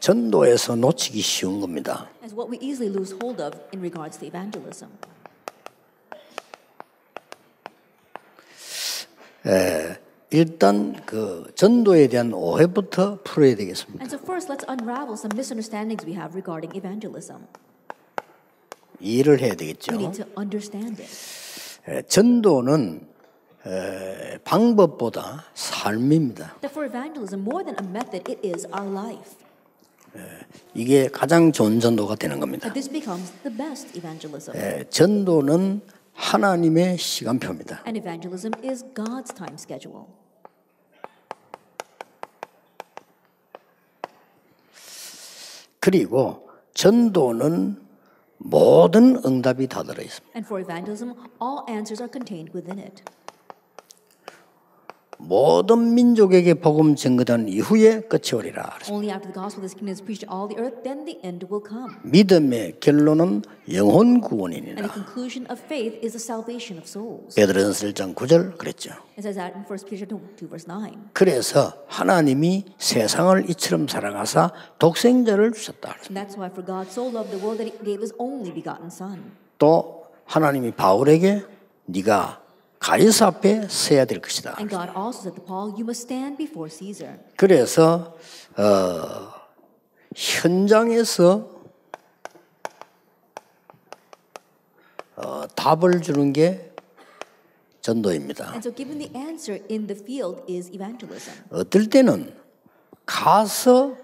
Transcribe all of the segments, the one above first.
에, 전도에서 놓치기 쉬운 겁니다. as what we easily lose hold of in regards to evangelism. 일단 그 전도에 대한 오해부터 풀어야 되겠습니다. And so first, let's unravel some misunderstandings we have regarding evangelism. 이해를 해야 We 되겠죠. need to understand it. 에, 전도는 에, 방법보다 삶입니다. That for evangelism, more than a method, it is our life. 이게 가장 좋은 전도가 되는 겁니다. 전도는 하나님의 시간표입니다. 그리고 전도는 모든 응답이 다 들어 있습니다. And for evangelism, all answers are contained within it. 모든 민족에게 복음 전거된 이후에 끝이 오리라. 믿음의 결론은 영혼 구원이니라. 베드로전서 1장 9절 그랬죠. It says that in 1 Peter 2, verse 9. 그래서 하나님이 세상을 이처럼 사랑하사 독생자를 주셨다. 또 하나님이 바울에게 네가 가이사 앞에 서야 될 것이다. 그래서 어, 현장에서 어, 답을 주는 게 전도입니다. 어떨 때는 가서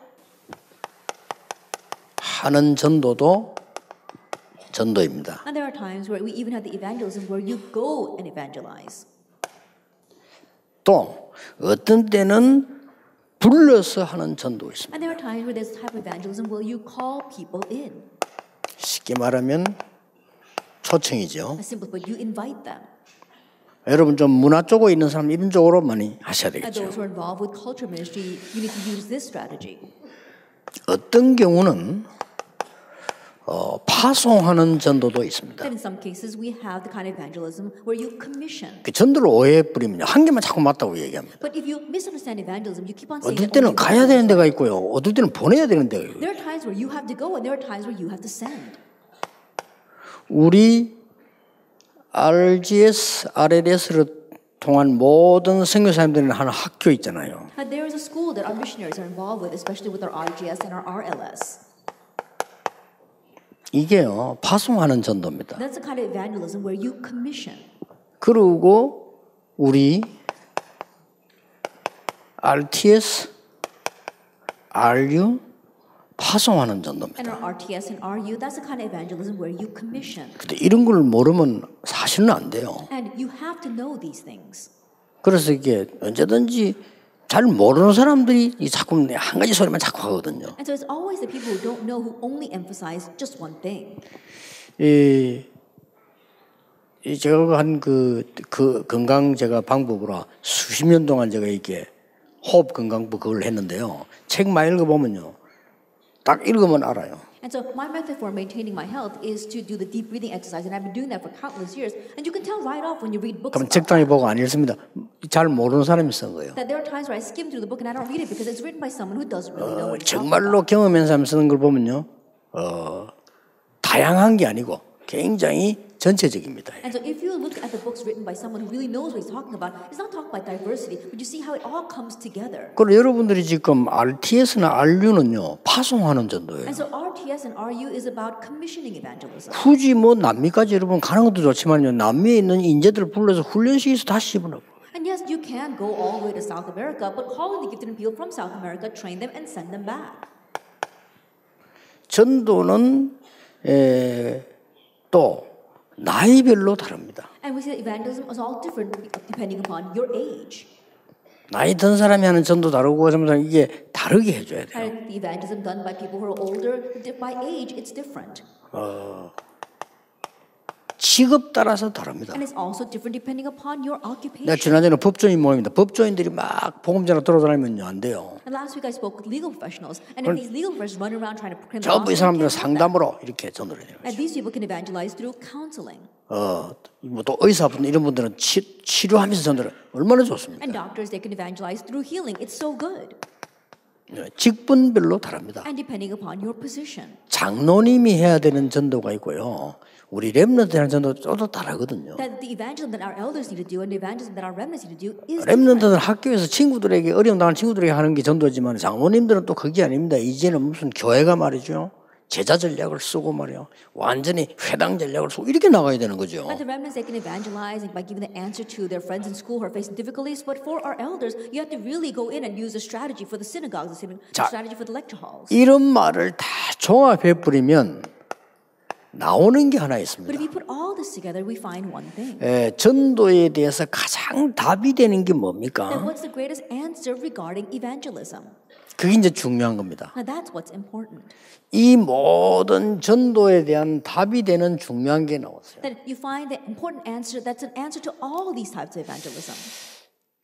하는 전도도 전도입니다. And there are times where we even have the evangelism where you go and evangelize. 또 어떤 때는 불러서 하는 전도 있습니다. And there are times where there's type of evangelism where you call people in. 쉽게 말하면 초청이죠. Simple, but you invite them. 여러분 좀 문화 쪽에 있는 사람 이런 쪽으로 많이 하셔야 되겠죠. this. 어떤 경우는 어, 파송하는 전도도 있습니다. 그 전도를 오해해 버리면 한 개만 자꾸 맞다고 얘기합니다. 어떨 때는 가야 되는 데가. 있고요. 어떨 때는 보내야 되는 데가 있고요. 우리 RGS, RLS를 통한 모든 선교사님들은 하는 학교 있잖아요. And there is a school that our missionaries are involved with, especially with our RGS and our RLS. 이게요, 파송하는 전도입니다. That's the kind of evangelism where you commission. 그리고 우리 RTS, RU 파송하는 전도입니다. And RTS and RU, that's the kind of evangelism where you commission. 근데 이런 걸 모르면 사실은 안 돼요. And you have to know these things. 그래서 이게 언제든지 잘 모르는 사람들이 이 자꾸 한 가지 소리만 자꾸 하거든요. And so it's always the people who don't know who only emphasize just one thing. 이, 이 제가 한그그 건강 제가 방법으로 수십 년 동안 제가 이게 호흡 건강법 그걸 했는데요. 책 많이 읽어보면요. 딱 읽으면 알아요. And so my method for maintaining my health is to do the deep breathing exercise, and I've been doing that for countless years. And you can tell right off when you read books 그럼 책장에 보고 안 읽습니다. 잘 모르는 사람이 쓴 거예요. that there are times where I skim through the book and I don't read it because it's written by someone who doesn't really know talking 정말로. 경험한 사람 쓰는 걸 보면요. 어, 다양한 게 아니고 굉장히 전체적입니다. And so if you look at the books written by someone who really knows what he's talking about, it's not talking about diversity, but you see how it all comes together. 그리고 여러분들이 지금 RTS나 RU는요 파송하는 전도예요. And so RTS and RU is about commissioning evangelism. 굳이 뭐 남미까지 여러분 가는 것도 좋지만요 남미에 있는 인재들 불러서 훈련시켜서 다시 집어넣어. And yes, you can go all the way to South America, but calling the gifted people from South America, train them and send them back. 전도는 에, 또 나이별로 다릅니다. And we see that evangelism is all different depending upon your age. 나이 든 사람이 하는 전도 다르고 점점 이게 다르게 해줘야 돼요. And the evangelism done by people who are older, by age, it's different. 직업 따라서 다릅니다. 내가. 지난주에 법조인 모임입니다. 법조인들이 막 복음전화 돌아다니면요 안 돼요. 전부 이 사람들은. 상담으로 이렇게 전도를 해요. 어, 뭐또 의사분 이런 분들은 치, 치료하면서 전도를 얼마나 좋습니까? And doctors, they can evangelize through healing. It's so good. 직분별로 다릅니다. 장로님이 해야 되는 전도가 있고요. 우리 전도 to do is different. 렘넌트는 학교에서 친구들에게 어려움 당하는 친구들에게 하는 게 전도지만 장로님들은 또 그게 아닙니다. 이제는 무슨 교회가 말이죠. 제자 전략을 쓰고 말이요. 완전히 회당 전략을 쓰고 이렇게 나가야 되는 거죠. But the remnants they can evangelize by giving the answer to their friends in school who are facing difficulties. But for our elders, you have to really go in and use a strategy for the synagogues, a 자, strategy for the lecture halls. 이런 말을 다 종합해 버리면 나오는 게 하나 있습니다. 에, 전도에 대해서 가장 답이 되는 게 뭡니까? 그게 이제 중요한 겁니다. 이 모든 전도에 대한 답이 되는 중요한 게 나왔어요.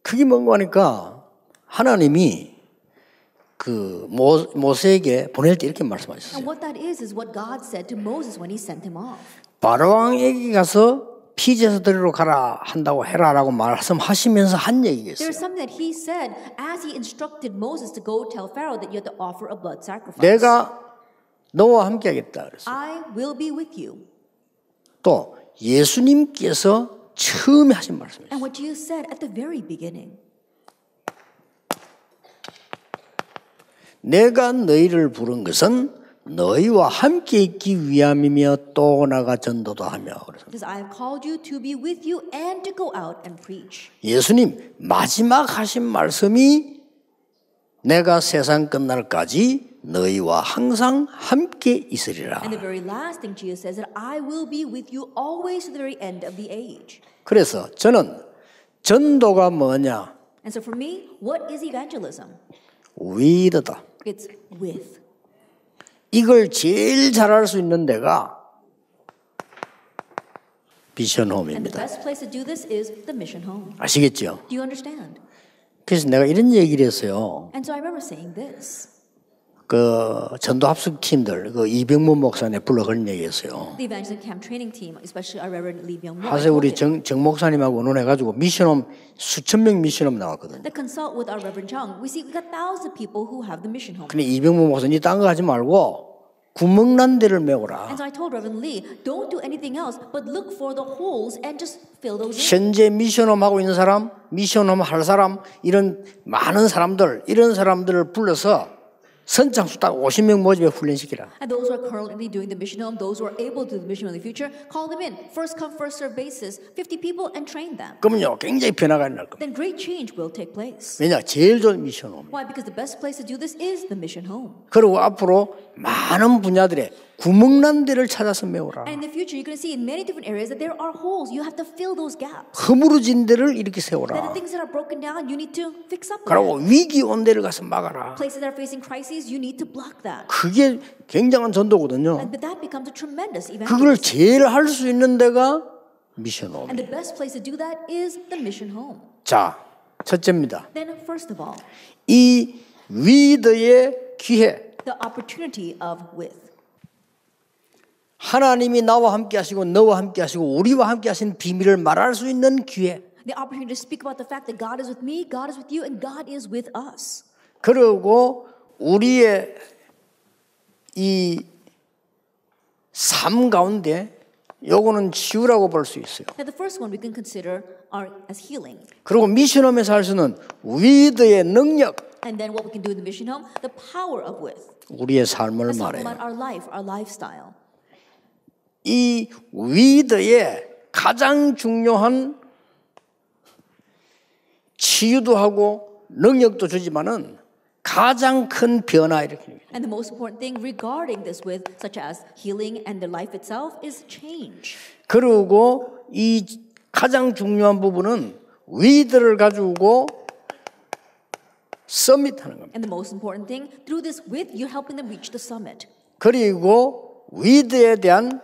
그게 뭔가 하니까 하나님이 그 모, 모세에게 보낼 때 이렇게 말씀하셨어요. And what that is is what God said to Moses when he sent him off. 바로 왕에게 가서 피제서 드리러 가라 한다고 해라라고 말씀하시면서 한 얘기겠어요. There's something that he said as he instructed Moses to go tell Pharaoh that you have to offer a blood sacrifice. 내가 너와 함께 하겠다 그랬어요. I will be with you. 또 예수님께서 처음에 하신 말씀이에요. And what Jesus said at the very beginning. 내가 너희를 부른 것은 너희와 함께 있기 위함이며 또 나가 전도도 하며. 예수님 마지막 하신 말씀이 내가 세상 끝날까지 너희와 항상 함께 있으리라. 그래서 저는 전도가 뭐냐? And so for me, what is evangelism? 위드다. It's with. 이걸 제일 잘할 수 있는 데가 home. 아시겠죠? 그래서 내가 이런 얘기를 했어요. And so I remember saying this. 그 전도 합숙 팀들 그 이병문 목사님 불러 그런 얘기했어요. 하세 우리 정, 정 목사님하고 의논해 가지고 미션홈 수천 명 미션홈 나왔거든요. 근데 이병문 목사님 딴거 하지 말고 구멍난 데를 메워라. And so I told Reverend Lee, don't do anything else, but look for the holes and just fill those in. 현재 미션홈 하고 있는 사람, 미션홈 할 사람, 이런 많은 사람들, 이런 사람들을 불러서 선창수 딱 50명 모집에 훈련시키라. And those who are currently doing the mission home, those who are able to do the mission home in the future, call them in. First come, first serve basis, 50 people, and train them. 그러면요, 굉장히 변화가 날 겁니다. Then great change will take place. 왜냐, 제일 좋은 미션 홈. Why? Because the best place to do this is the mission home. 그리고 앞으로 많은 분야들에 구멍난 데를 찾아서 메워라. And in the future, you're going to see in many different areas that there are holes. You have to fill those gaps. 허물어진 데를 이렇게 That the 세워라. things that are broken down, you need to fix up. 그리고. 위기 온 데를 가서 막아라. Places that are facing crises, you need to block that. 그게 굉장한 전도거든요. And but that becomes a tremendous 그걸 evangelism. 제일 할 수 있는 데가 미션 홈. And the best place to do that is the mission home. 자, 첫째입니다. Then, first of all, 이 위드의 기회. the opportunity of with. 하나님이 나와 함께 하시고 너와 함께 하시고 우리와 함께 하신 비밀을 말할 수 있는 기회. The opportunity to speak about the fact that God is with me, God is with you, and God is with us. 그리고 우리의 이 삶 가운데 요거는 치유라고 볼 수 있어요. Now, the first one we can consider are as healing. 그리고 미션홈에서 할 수는 위드의 능력, And then what we can do in the mission home, the power of with. 우리의 삶을 말해요. our life, our lifestyle. 이 위드의 가장 중요한 치유도 하고 능력도 주지만은 가장 큰 변화 이렇게 And the most important thing regarding this with, such as healing and the life itself, is change. 그리고 이 가장 중요한 부분은 위드를 가지고 서밋하는 겁니다. And the most important thing, through this with, you're helping them reach the summit. 그리고 위드에 대한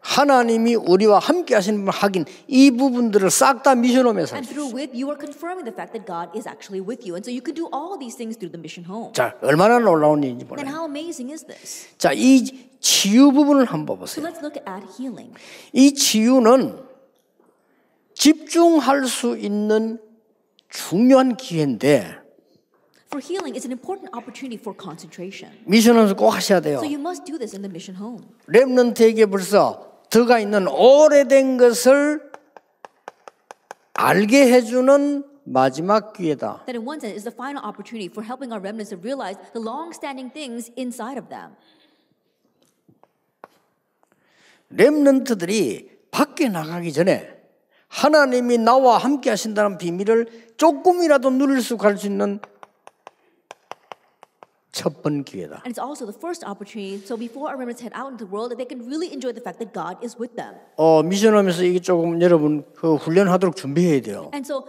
하나님이 우리와 함께 하시는 분 하긴 이 부분들을 싹 다 미션홈에서 And through with, you are confirming the fact that God is actually with you. And so you can do all these things through the mission home. 자 얼마나 놀라운 일인지 Then 몰라요. how amazing is this? 자, 이 치유 부분을 한번 So 보세요. let's look at healing. 이 치유는 집중할 수 있는 중요한 기회인데 For healing is an important opportunity for concentration. 미션하면서 꼭 하셔야 돼요. So you must do this in the mission home. 렘넌트에게 벌써 들어가 있는 오래된 것을 알게 해주는 마지막 기회다. That in one sense is the final opportunity for helping our remnants to realize the long-standing things inside of them. 렘넌트들이 밖에 나가기 전에 하나님이 나와 함께 하신다는 비밀을 조금이라도 누릴 수 있는 첫 번 기회다. And it's also the first opportunity, so before our remnants head out into the world, they can really enjoy the fact that God is with them. 어, 미션하면서 이게 조금 여러분 그 훈련하도록 준비해야 돼요. And so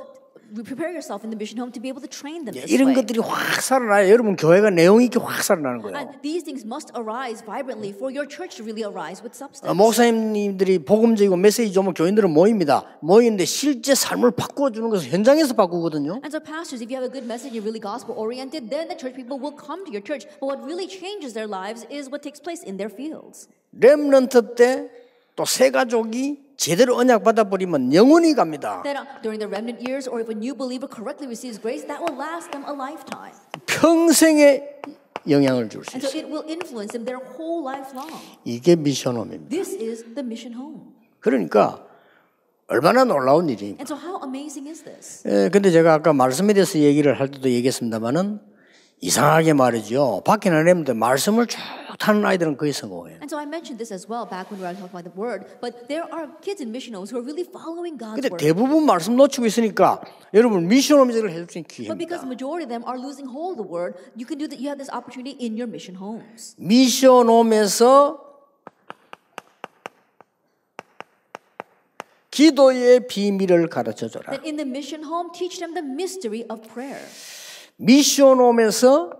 prepare yourself in the mission home to be able to train them this 이런 way. 것들이 확 살아나요. 여러분 교회가 내용 있게 확 살아나는 거예요. And these things must arise vibrantly for your church to really arise with substance. 어, 목사님들이 복음적이고 메시지 좋으면 교인들은 모입니다. 모이는데 실제 삶을 바꾸어 주는 것은 현장에서 바꾸거든요. And so, pastors, if you have a good message, you're really gospel oriented, then the church people will come to your church. But what really changes their lives is what takes place in their fields. 렘넌트 때또새 가족이 제대로 언약 받아 버리면 영원히 갑니다. That uh, during the remnant years, or if a new believer correctly receives grace, that will last them a lifetime. 평생에 영향을 줄수 And so it will influence them their whole life long. 이게 미션홈입니다. This is the mission home. 그러니까 얼마나 놀라운 일입니까? And so, how amazing is this? 예, 근데 제가 아까 말씀에 대해서 얘기를 할 때도 얘기했습니다만은 이상하게 말이죠. 밖에 나내는데 말씀을 쭉 타는 아이들은 거의 성공해요. And so, I mentioned this as well back when we were talking about the word. But there are kids in mission homes who are really following God's 근데. 대부분 말씀 놓치고 있으니까 여러분 미션 홈즈를 해줄 수 있는 기회입니다. majority of them are losing hold of the word, you can do that. You have this opportunity in your mission homes. 미션 홈에서 기도의 비밀을 가르쳐 줘라. That in the mission home, teach them the mystery of prayer. 미션홈에서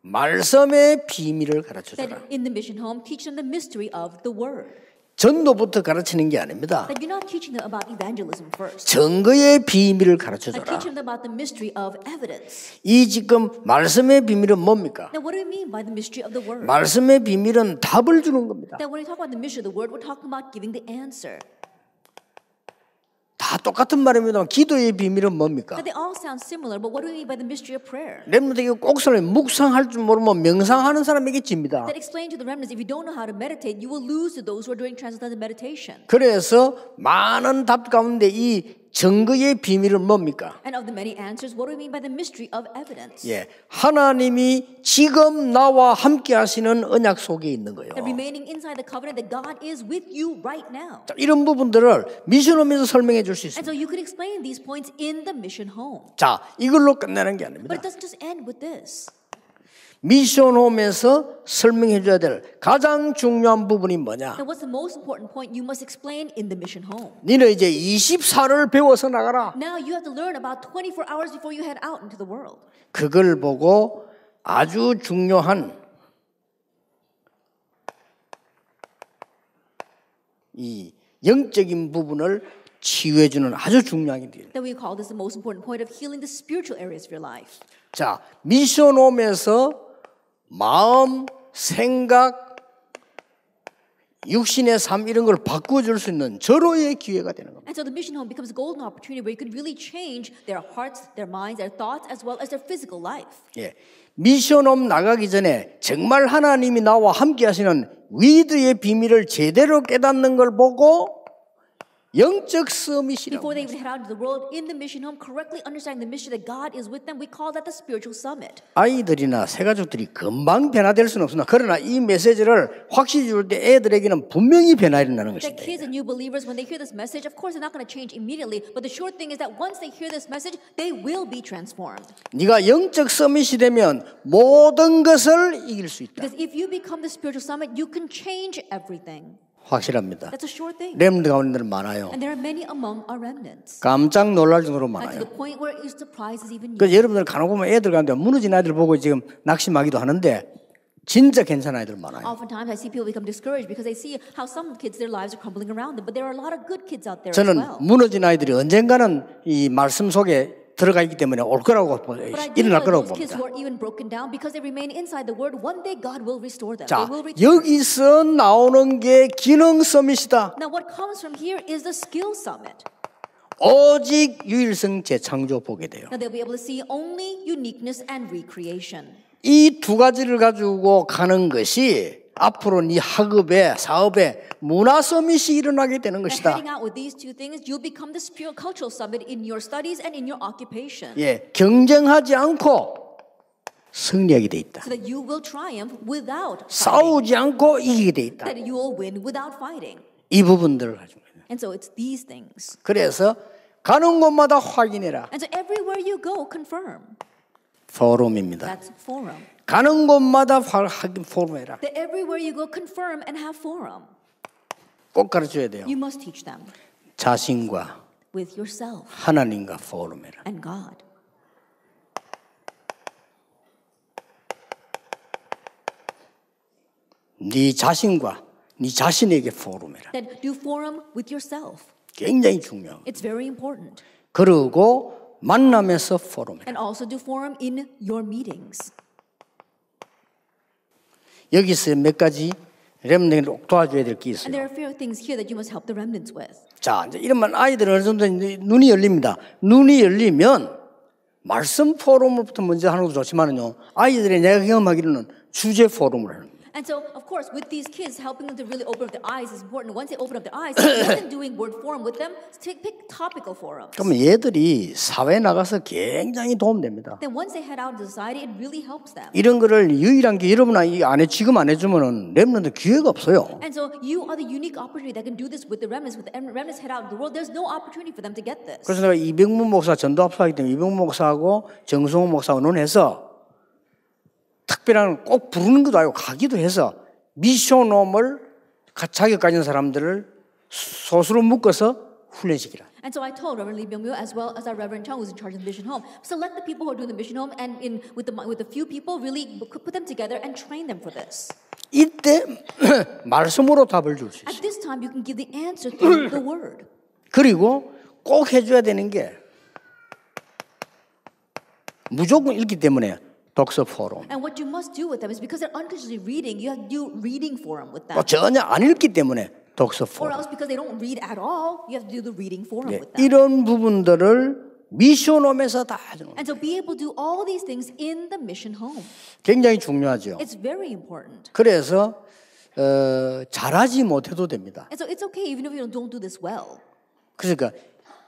말씀의 비밀을 가르쳐. That in the mission home, teach them the mystery of the word. 전도부터 가르치는 게 아닙니다. That you're not teaching them about evangelism first. 증거의 비밀을 가르쳐 줘라. teach them about the mystery of evidence. 이 지금 말씀의 비밀은 뭡니까? Now, what do we mean by the mystery of the word? 말씀의 비밀은 답을 주는 겁니다. That when we talk about the mystery of the word, we're talking about giving the answer. 다 똑같은 말입니다만 기도의 비밀은 뭡니까? That they all sound similar, but what do we mean by the mystery of prayer? 렘넌트에게 꼭 사람이 묵상할 줄 모르면 명상하는 사람에게 집니다. That explain to the remnants if you don't know how to meditate, you will lose to those who are doing transcendental meditation. 그래서 많은 답 가운데 이 증거의 비밀은 뭡니까? And of the many answers, what do we mean by the mystery of evidence? 예, 하나님이 지금 나와 함께 하시는 언약 속에 있는 거예요. That remaining inside the covenant that God is with you right now. 자, 이런 부분들을 미션홈에서 설명해 줄 수 있습니다. so you could explain these points in the mission home. 자, 이걸로 끝내는 게 아닙니다. it doesn't just end with this. 미션 홈에서 설명해 줘야 될 가장 중요한 부분이 뭐냐? And what's the most important point you must explain in the mission home? 니는 이제 24를 배워서 나가라. Now you have to learn about 24 hours before you head out into the world. 그걸 보고 아주 중요한 이 영적인 부분을 치유해 주는 아주 중요한 일이에요. That we call this the most important point of healing the spiritual areas of your life. 자, 미션 홈에서 마음, 생각, 육신의 삶 이런 걸 바꿔줄 수 있는 절호의 기회가 되는 겁니다. And so the mission home becomes a golden opportunity where you could really change their hearts, their minds, their thoughts, as well as their physical life. 예. 미션홈 나가기 전에 정말 하나님이 나와 함께 하시는 위드의 비밀을 제대로 깨닫는 걸 보고 영적 서밋이라고 Before they even head out into the world in the mission home, correctly understanding the mystery that God is with them, we call that the spiritual summit. 아이들이나 새가족들이 금방 변화될 수는 없으나 그러나 이 메시지를 확실히 줄 때 애들에게는 분명히 변화 일어나는 That 것입니다. kids and new believers, when they hear this message, of course they're not going to change immediately, but the sure thing is that once they hear this message, they will be transformed. 네가 영적 서밋이 되면 모든 것을 이길 수 있다. Because if you become the spiritual summit, you can change everything. 확실합니다. 렘드 가운데는 많아요. 깜짝 놀랄 정도로 많아요. 그래서 여러분들 간혹 보면 애들 가운데 무너진 아이들 보고 지금 낙심하기도 하는데 진짜 괜찮은 아이들 많아요. Oftentimes, I see people become discouraged because they see how some kids, their lives are crumbling around them. But there are a lot of good kids out there as 저는 well. 무너진 아이들이 언젠가는 이 말씀 속에 들어가 있기 때문에 올 거라고 일어날 거라고 봅니다. 자. 여기서 나오는 게 기능 서밋이다. 오직 유일성 재창조 보게 돼요. 이 두 가지를 가지고 가는 것이 앞으로 네 학업에 사업에 문화 서밋이 일어나게 되는 것이다. 예, 경쟁하지 않고 승리하게 돼 있다. 싸우지 않고 이기게 돼 있다. 이 부분들을 가지고 있는. And so it's these things. 그래서 가는 곳마다 확인해라. And so everywhere you go, confirm. 포럼입니다. 가는 곳마다 포럼해라. That everywhere you go, confirm and have forum. 꼭 가르쳐야 돼요. You must teach them 자신과 with yourself 하나님과 포럼해라. and God. 네 자신과 네 자신에게 포럼해라. That do forum with yourself. 굉장히 중요해요. It's very important. 그리고 만남에서 포럼해라. And also do forum in your meetings. 여기서 몇 가지 렘들을 꼭 도와줘야 될 게 있어요. there are a few things here that you must help the remnants with. 자, 이제 이러면 아이들은 어느 정도 눈이 열립니다. 눈이 열리면 말씀 포럼부터 먼저 하는 것도 좋지만은요. 아이들이 내가 경험하기로는 주제 포럼을 하는 거예요. And so, of course, with these kids, helping them to really open up their eyes is important. Once they open up their eyes, than doing word forum with them, take, pick topical forums. 그러면 얘들이 사회에 나가서 굉장히 도움됩니다. Then once they head out into society, it really helps them. 이런 거를 유일한 게 여러분 안 해, 지금 안 해주면은 렘런들 기회가 없어요. And so you are the unique opportunity that can do this with the remnants. With the remnants head out in the world, there's no opportunity for them to get this. 그래서 내가 이병문 목사 전도 합사하기 때문에 이병문 목사하고 정성호 목사하고 논해서 특별한 꼭 부르는 것도 아니고 가기도 해서 미션홈을 가- 자격 가진 사람들을 소수로 묶어서 훈련시키라. And so I told Reverend Lee Byung-Myo as well as our Reverend Chung, who's in charge of the mission home, select the people who are doing the mission home, and in with the with a few people, really put them together and train them for this. 이때 말씀으로 답을 줄 수 있어요. At this time, you can give the answer through the word. 그리고 꼭 해줘야 되는 게 무조건 읽기 때문에 독서 포럼. And what you must do with them is because they're unconsciously reading, you have to do reading forum with them. 또 전혀 안 읽기 때문에 독서 Or 포럼. else because they don't read at all, you have to do the reading forum 네, with them. 이런 부분들을 미션홈에서 다 하는 거예요. And so be able to do all these things in the mission home. 굉장히 중요하죠. It's very important. 그래서 어, 잘하지 못해도 됩니다. And so it's okay even if you don't do this well. 그러니까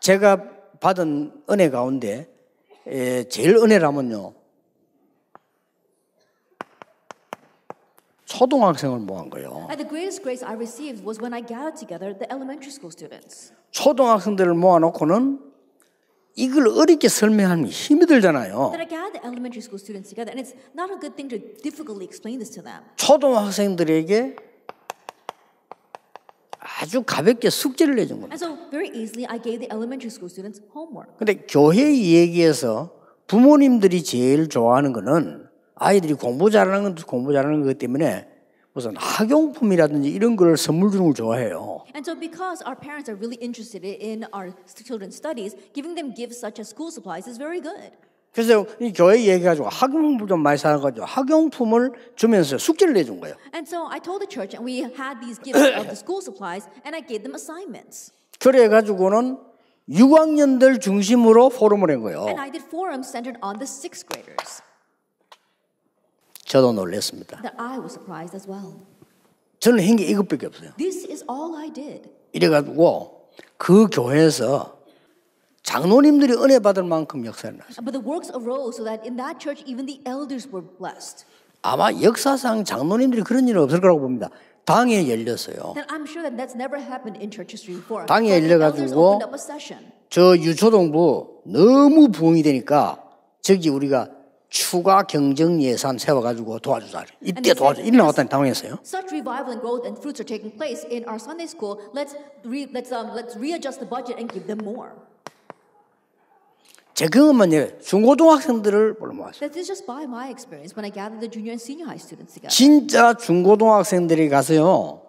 제가 받은 은혜 가운데 에, 제일 은혜라면요. 초등학생을 모은 거예요. And the greatest grace I received was when I gathered together the elementary school students. 초등학생들을 모아놓고는 이걸 어렵게 설명하면 힘이 들잖아요. Then I gathered the elementary school students together, and it's not a good thing to difficultly explain this to them. 초등학생들에게 아주 가볍게 숙제를 내준 겁니다. And so very easily, I gave the elementary school students homework. 근데 교회 얘기에서 부모님들이 제일 좋아하는 거는 아이들이 공부 잘하는 건 공부 잘하는 것 때문에 무슨 학용품이라든지 이런 걸 선물 주는 걸 좋아해요. And so, because our parents are really interested in our children's studies, giving them gifts such as school supplies is very good. 그래서 이 교회 얘기해가지고 학용품 좀 많이 사가지고 학용품을 주면서 숙제를 내준 거예요. And so, I told the church, and we had these gifts of the school supplies, and I gave them assignments. 그래 가지고는 6학년들 중심으로 포럼을 한 거예요. And I did forums centered on the sixth graders. 저도 놀랐습니다. That I was surprised as well. 저는 한게 이것밖에 없어요. This is all I did. 이래가지고 그 교회에서 장로님들이 은혜 받을 만큼 역사를 났어요. But the works arose so that in that church, even the elders were blessed. 아마 역사상 장로님들이 그런 일은 없을 거라고 봅니다. 당에 열렸어요. Then I'm sure that that's never happened in church history before. 당에 열려가지고. 저 유초동부 너무 부흥이 되니까 저기 우리가 추가 경정 예산 세워가지고 도와주자. 이때 도와주. 이리 나왔다니 당황했어요. Such revival and growth and fruits are taking place in our Sunday school. Let's re, let's um, let's readjust the budget and give them more. 제 경험은 예, 중고등학생들을 불러 모았어요. That is just by my experience when I gathered the junior and senior high students together. 진짜 중고등학생들이 가서요.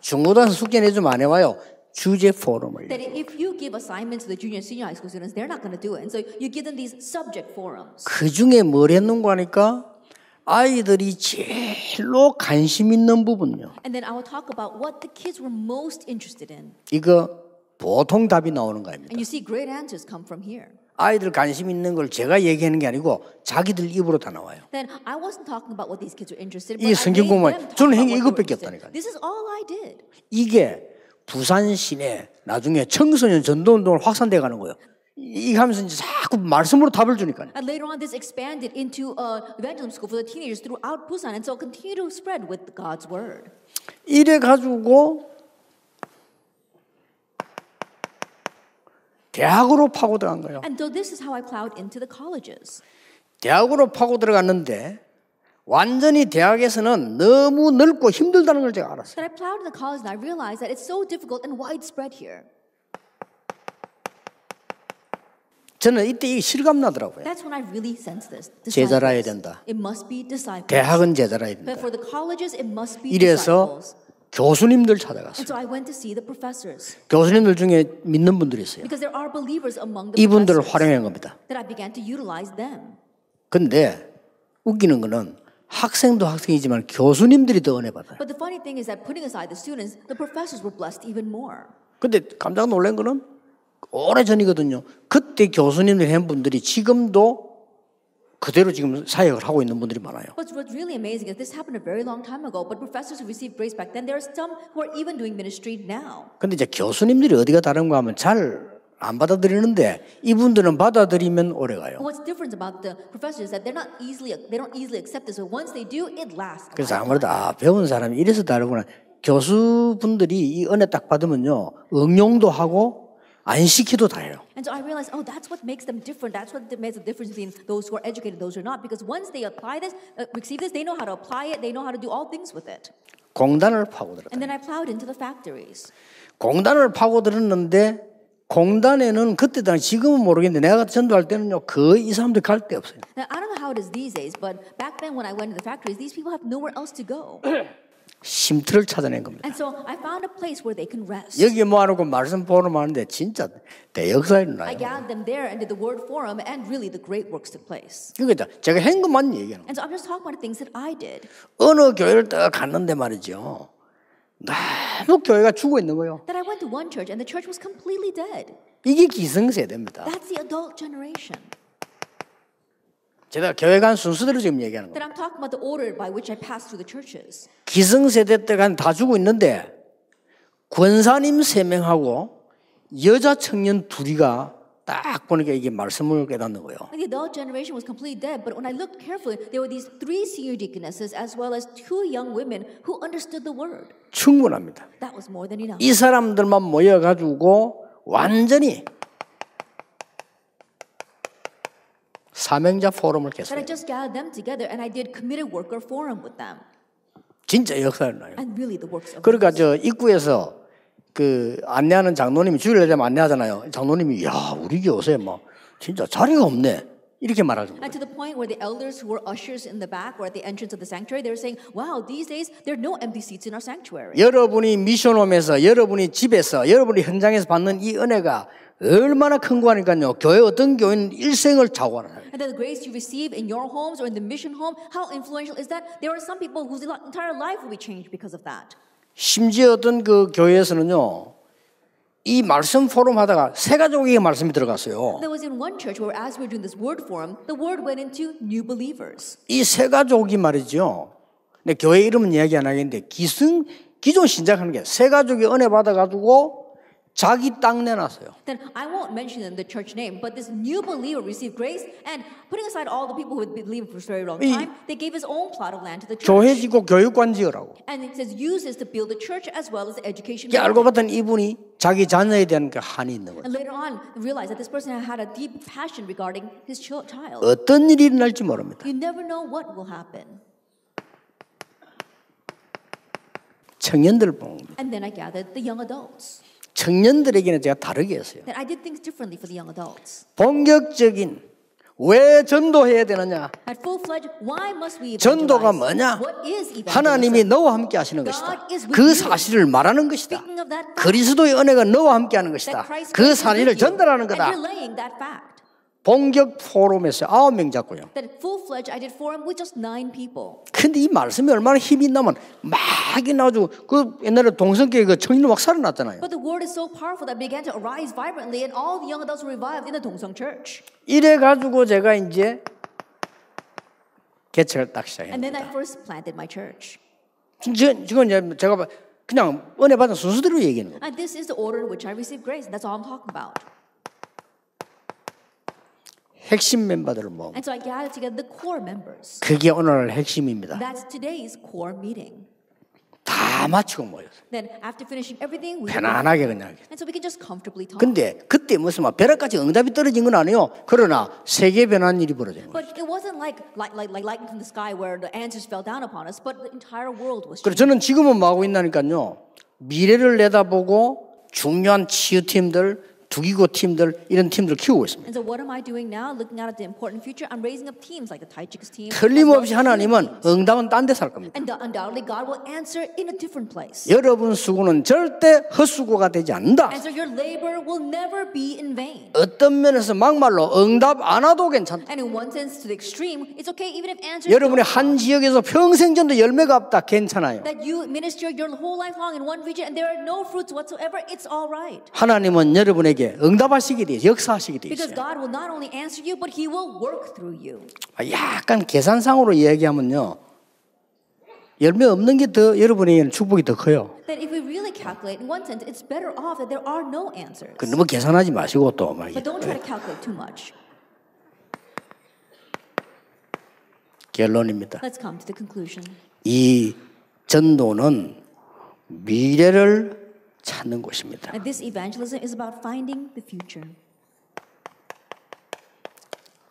중고등학생 숙제 내주면 안 해와요. 주제 포럼을. That if you give assignments to the junior and senior high school students, they're not going to do it. And so you give them these subject forums. 그 중에 뭘 했는가 하니까 아이들이 제일로 관심 있는 부분요. And then I will talk about what the kids were most interested in. 이거 보통 답이 나오는 거 아닙니까? And you see great answers come from here. 아이들 관심 있는 걸 제가 얘기하는 게 아니고 자기들 입으로 다 나와요. Then I wasn't talking about what these kids were interested in. 이 성경 talk 저는 행위 이것밖에. 없다니까요. This is all I did. 이게 부산 시내 나중에 청소년 전도 운동을 확산돼 가는 거예요. 이 하면서 이제 자꾸 말씀으로 답을 주니까요. And later on, this expanded into uh, evangelism school for the teenagers throughout Busan, and so it continued to spread with God's word. 이래 가지고 대학으로 파고 들어간 거예요. And so this is how I plowed into the colleges. 대학으로 파고 들어갔는데 완전히 대학에서는 너무 넓고 힘들다는 걸 제가 알았어요. That I plowed in the college, and I realized that it's so difficult and widespread here. 저는 이때 이게 실감 나더라고요. That's when I really sensed this. 제자라야. 된다. It must be disciples. 대학은 제자라야 But 된다. for the colleges, it must be 이래서 disciples. 교수님들 찾아갔어요. And so I went to see the professors 교수님들 중에 믿는 분들이 있어요. because there are believers among the 이분들을 활용한 겁니다. that I began to utilize them. 근데 웃기는 거는 학생도 학생이지만 교수님들이 더 은혜 받아요. But the funny thing is that putting aside the students, the professors were blessed even more. 근데 깜짝 놀란 거는 오래 전이거든요. 그때 교수님들 한 분들이 지금도 그대로 지금 사역을 하고 있는 분들이 많아요. But what's really amazing is this happened a very long time ago, but professors who received grace back then, there are some who are even doing ministry now. 근데 이제 교수님들이 어디가 다른가 하면 잘 안 받아들이는데 이분들은 받아들이면 오래 가요. What's different about the professors is that they're not easily they don't easily accept this, but once they do, it lasts. 그래서. 아무래도 아 배운 사람이 이래서 다르구나. 교수분들이 이 은혜 딱 받으면요 응용도 하고 안 시키도 다 해요. And so I realized, oh, that's what makes them different. That's what makes the difference between those who are educated those who are not. Because once they apply this, uh, receive this, they know how to apply it. They know how to do all things with it. 공단을 파고들었다. And then I plowed into the factories. 공단을 파고들었는데 공단에는 그때 당시 지금은 모르겠는데 내가 전도할 때는요 거의 이 사람들 갈 데 없어요. Now, I don't know how it is these days, but back then when I went to the factories, these people have nowhere else to go. 쉼터를 찾아낸 겁니다. And so I found a place where they can rest. 여기 모아놓고 말씀 포럼 하는데 진짜 대역사 I 일어나요. gathered them there and did the word forum, and really the great works took place. 그러니까 제가 한 것만 얘기하는. And so I'm just talking about the things that I did. 어느 교회를 딱 갔는데 말이죠. 너무 교회가 죽어 있는 거예요. That I went to one church and the church was completely dead. 이게 기성세대입니다. That's the adult generation. 제가 교회 간 순서대로 지금 얘기하는 That 거예요. I'm talking about the order by which I passed through the churches. 기성세대 때가 다 죽어 있는데 권사님 세 명하고 여자 청년 둘이가 딱 보니까 이게 말씀을 깨닫는 거예요. The adult generation was completely dead, but when I looked carefully, there were these three senior deaconesses as well as two young women who understood the word. 충분합니다. That was more than enough. 이 사람들만 모여 가지고 완전히 사명자 포럼을 That I 개설해요. just gathered them together and I did committed worker forum with them. 진짜 역사를 나요. And really the works of 그러니까 저 입구에서 그 안내하는 장로님이 주일날 되면 안내하잖아요. 장로님이 야 우리 교회 뭐 진짜 자리가 없네 이렇게 말하죠. And to the point where the elders who were ushers in the back or at the entrance of the sanctuary, they were saying, wow, these days there are no empty seats in our sanctuary. 여러분이 미션홈에서 여러분이 집에서 여러분이 현장에서 받는 이 은혜가 얼마나 큰 거니까요. 교회 어떤 교회는 일생을 자고하는 And the grace you receive in your homes or in the mission home, how influential is that? There are some people whose entire life will be changed because of that. 심지어 어떤 그 교회에서는요. 이 말씀 포럼 하다가 세 가족에게 말씀이 들어갔어요. There was in one church where, as we were doing this word forum, the word went into new believers. 이세 가족이 말이죠. 근데 교회 이름은 이야기 안 하겠는데 기승 기존 신작하는 게 세 가족이 은혜 받아가지고 자기 땅 내놨어요. Then I won't mention them, the church name, but this new believer received grace, and putting aside all the people who had been believing for a very long 이- time, they gave his own plot of land to the 교회 church. 짓고 교육관 지으라고. And it says use this to build the church as well as the education. 이게 알고 building. 봤더니 이분이 자기 자녀에 대한 그 한이 있는 거예요. And later on, realized that this person had a deep passion regarding his ch- child. 어떤 일이 일어날지 모릅니다. You never know what will happen. 청년들 보는 겁니다. And then I gathered the young adults. 청년들에게는 제가 다르게 했어요. That I did things differently for the young adults. 본격적인 왜 전도해야 되느냐? At why must we 전도가? 뭐냐? What is? 하나님이 너와 함께 하시는 것이다. 그. 사실을 말하는 것이다. 그리스도의 은혜가 너와 함께 하는 것이다. 그 사실을 전달하는 거다. 본격 포럼에서 아홉 명 잡고요. That full fledged, I did forum with just nine people. 근데 이 말씀이 얼마나 힘이 있나면 막 나가지고 그 옛날에 동성교회 그 청년 막 살아났잖아요. But the word is so powerful that began to arise vibrantly, and all the young adults were revived in the Dongsung church. 이래 가지고 제가 이제 개척을 딱 And then. I first planted my church. 지금 지금 이제 제가 그냥 은혜 받은 순서대로 얘기하는 거예요. And this is the order in which I received grace. That's all I'm talking about. 핵심 멤버들을 모으고 And so I gathered together the core members. 그게 오늘 핵심입니다. That's today's core meeting. 다 마치고 모였어요. Then after finishing everything, we 편안하게 그냥. and so we can just comfortably talk. 근데 그때 무슨 막 벼락같이 응답이 떨어진 건 아니에요. 그러나 세계 변한 일이 벌어진 거예요. But it wasn't like like like like lightning from the sky where the answers fell down upon us, but the entire world was. 그래서 저는 지금은 뭐 하고 있나니까요. 미래를 내다보고 중요한 치유팀들, 두기고 팀들 이런 팀들 키우고 있습니다. So like. 틀림없이 하나님은 응답은 딴 데서 할 겁니다. 여러분 수고는 절대 헛수고가 되지 않는다. So your labor will never be in vain. 어떤 면에서 막말로 응답 안 와도 괜찮다. And in one sense, to the extreme, it's okay 여러분의 come. 한 지역에서 평생 전도 열매가 없다. 괜찮아요. no right. 하나님은 여러분 에게 응답하시게 돼 있어요. 역사하시게 돼 Because 있어요. God will not only answer you, but He will work through you. 약간 계산상으로 이야기하면요. 열매 없는 게 더 여러분에게는 축복이 더 커요. 그 너무 계산하지 마시고 또 much. 결론입니다. Let's come to the conclusion. 이 전도는 미래를 찾는 곳입니다. And this evangelism is about finding the future.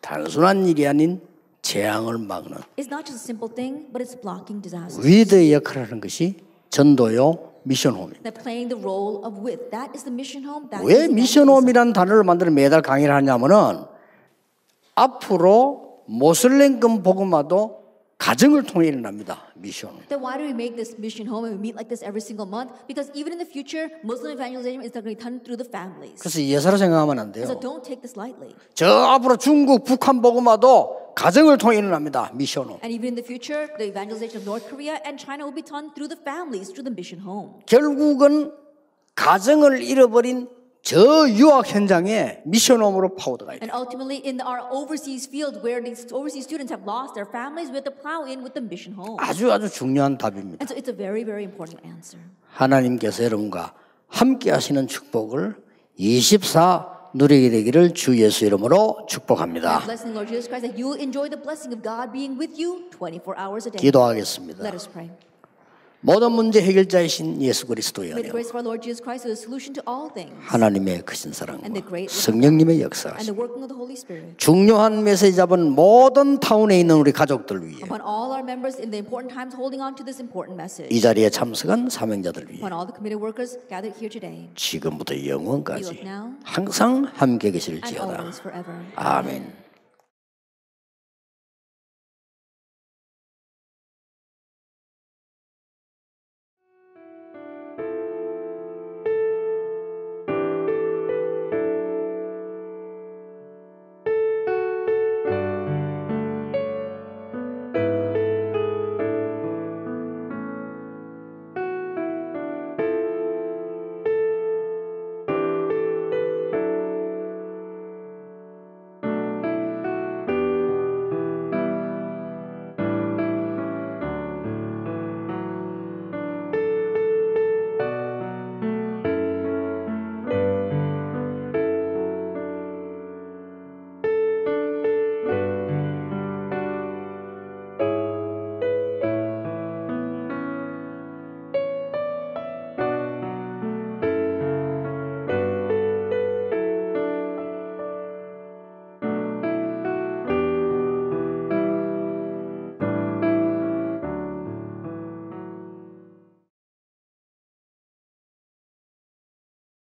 단순한 일이 아닌 재앙을 막는 It's not just a simple thing, but it's blocking disaster. 위대의 역할을 하는 것이 전도요 미션홈입니다. That playing the role of with. That is the mission home. That 왜. 미션홈이라는 단어를 만들어 매달 강의를 하냐면은 앞으로 모슬렘권 복음화도 가정을 통해 일어납니다. 미션. Then why do we make this mission home and we meet like this every single month? Because even in the future, Muslim evangelization is going to be done through the families. 그래서 예사로 생각하면 안 돼요. So don't take this lightly. 저 앞으로 중국, 북한 복음화도 가정을 통해 일어납니다. 미션홈. And even in the future, the evangelization of North Korea and China will be done through the families, through the mission home. 결국은 가정을 잃어버린 저 유학 현장에 미션홈으로 파고들어가야 돼요. And ultimately, in our overseas field where these overseas students have lost their families, we have to plow in with the mission home. 아주 아주 중요한 답입니다. And so it's a very, very important answer. 하나님께서 여러분과 함께 하시는 축복을 24 누리게 되기를 주 예수 이름으로 축복합니다. Blessing Lord Jesus Christ that you will enjoy the blessing of God being with you 24 hours a day. 기도하겠습니다. 모든 문제 해결자이신 예수 그리스도의 things 하나님의 크신 사랑과 성령님의 Spirit 중요한 메시지 잡은 모든 타운에 있는 우리 가족들 위해 upon all our members in the important times holding on to this important message. 이 자리에 참석한 사명자들 위해 Upon all the committed workers gathered here today. 지금부터 영원까지 항상 함께 계실지어다. 아멘.